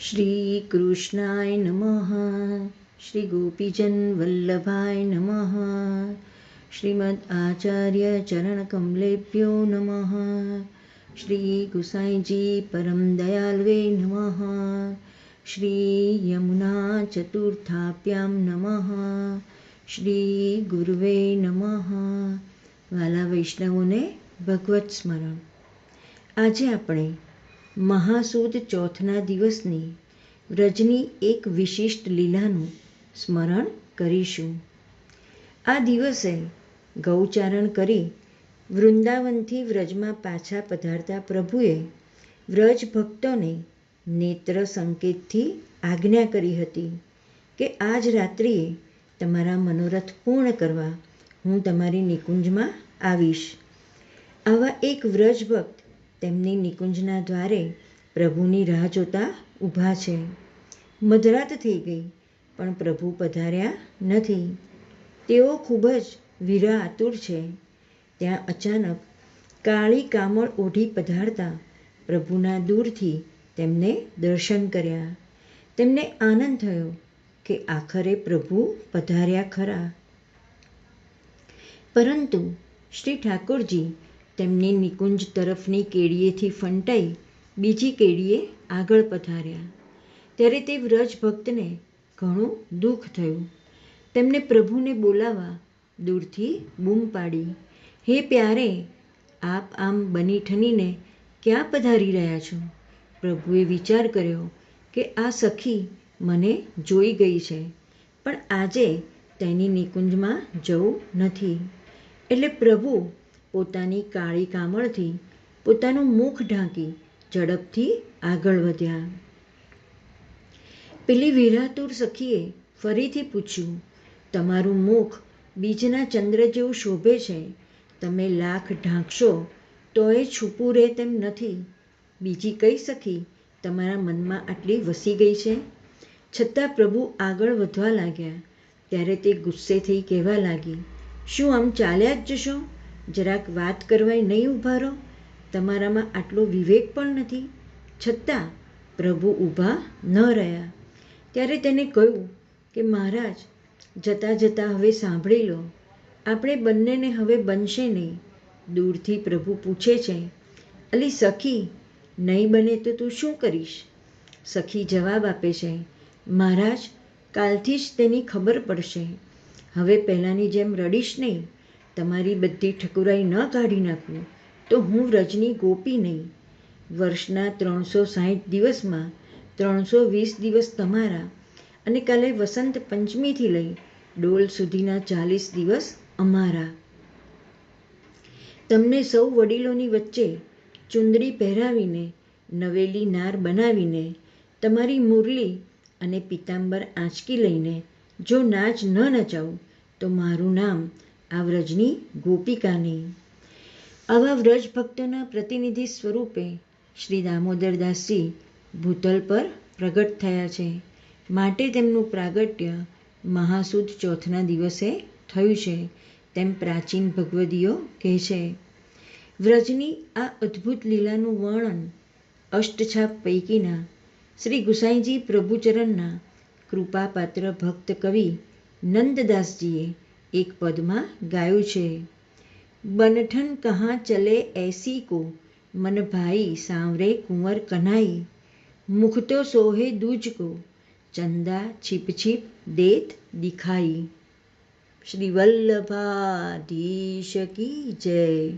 શ્રી કૃષ્ણાય નમઃ શ્રી ગોપીજન વલ્લભાય નમઃ શ્રીમદ આચાર્ય ચરણ કમલેભ્યો નમઃ શ્રી ગુસાઈજી પરમ દયાલ્વે નમઃ શ્રી યમુના ચતુર્થાપ્યામ નમઃ શ્રી ગુરુવે નમઃ વાલા વૈષ્ણવોને ભગવત સ્મરણ. આજે આપણે મહાસુદ ચોથના દિવસની વ્રજની એક વિશિષ્ટ લીલાનું સ્મરણ કરીશું. આ દિવસે ગૌચારણ કરી વૃંદાવનથી વ્રજમાં પાછા પધારતા પ્રભુએ વ્રજ ભક્તોને નેત્ર સંકેતથી આજ્ઞા કરી હતી કે આજ રાત્રિએ તમારા મનોરથ પૂર્ણ કરવા હું તમારી નિકુંજમાં આવીશ. આવા એક વ્રજ ભક્ત તેમની નિકુંજના દ્વારે પ્રભુની રાહ જોતા ઊભા છે. મધરાત થઈ ગઈ, પણ પ્રભુ પધાર્યા નથી. તેઓ ખૂબ જ વીરા આતુર છે. ત્યાં અચાનક કાળી કામળ ઓઢી પધારતા પ્રભુના દૂરથી તેમને દર્શન કર્યા. તેમને આનંદ થયો કે આખરે પ્રભુ પધાર્યા ખરા. પરંતુ શ્રી ઠાકોરજી તેમની નિકુંજ તરફની કેડીએથી ફંટાઈ બીજી કેડીએ આગળ પધાર્યા. ત્યારે તે વ્રજ ભક્તને ઘણું દુઃખ થયું. તેમને પ્રભુને બોલાવા દૂરથી બૂમ પાડી. હે પ્યારે, આપ આમ બની ઠનીને ક્યાં પધારી રહ્યા છો? પ્રભુએ વિચાર કર્યો કે આ સખી મને જોઈ ગઈ છે, પણ આજે તેની નિકુંજમાં જવું નથી. એટલે પ્રભુ પોતાની કાળી કામળથી પોતાનું મુખ ઢાંકી ઝડપથી આગળ વધ્યા. પેલી વિરાતુર સખીએ ફરીથી પૂછ્યું, તમારું મુખ બીજના ચંદ્ર જેવું શોભે છે. તમે લાખ ઢાંકશો તો એ છૂપું રહે તેમ નથી. બીજી કઈ સખી તમારા મનમાં આટલી વસી ગઈ છે છતાં પ્રભુ આગળ વધવા લાગ્યા. ત્યારે તે ગુસ્સે થઈ કહેવા લાગી, શું આમ ચાલ્યા જ જશો? જરાક વાત કરવાય નહીં ઊભા રહો. તમારામાં આટલો વિવેક પણ નથી. છતાં પ્રભુ ઊભા ન રહ્યા. ત્યારે તેને કહ્યું કે, મહારાજ, જતાં જતાં હવે સાંભળી લો. આપણે બંનેને હવે બનશે નહીં. દૂરથી પ્રભુ પૂછે છે, અલી સખી, નહીં બને તો તું શું કરીશ? સખી જવાબ આપે છે, મહારાજ, કાલથી જ તેની ખબર પડશે. હવે પહેલાંની જેમ રડીશ નહીં. તમારી બધી ઠકુરાઈ ન કાઢી નાખું. તો હું વ્રજની ગોપી નહીં. વર્ષના ત્રણસો સાહીઠ દિવસમાં ત્રણસો વીસ દિવસ તમારા અને કાલે વસંત પંચમીથી લઈ ડોલ સુધીના ચાલીસ દિવસ અમારા. તમને સૌ વડીલોની વચ્ચે ચુંદડી પહેરાવીને, નવેલી નાર બનાવીને, તમારી મુરલી અને પિતાંબર આંચકી લઈને જો નાચ ન નચાવું, તો મારું નામ આ વ્રજની ગોપિકાની. આવા વ્રજ ભક્તોના પ્રતિનિધિ સ્વરૂપે શ્રી દામોદરદાસજી ભૂતલ પર પ્રગટ થયા છે. માટે તેમનું પ્રાગટ્ય મહાસુદ ચોથના દિવસે થયું છે, તેમ પ્રાચીન ભગવદીઓ કહે છે. વ્રજની આ અદ્ભુત લીલાનું વર્ણન અષ્ટછાપ પૈકીના શ્રી ગુસાઈજી પ્રભુચરણના કૃપાપાત્ર ભક્ત કવિ નંદદાસજીએ એક પદમાં ગાયું છે. બનઠન કહા ચલે એસી કો? મન ભાઈ સાંવરે કુંવર કનાઈ. મુખ તો સોહે દૂજ કો? ચંદા છીપ છીપ દેત દિખાઈ. શ્રી વલ્લભાધીશ કી જય.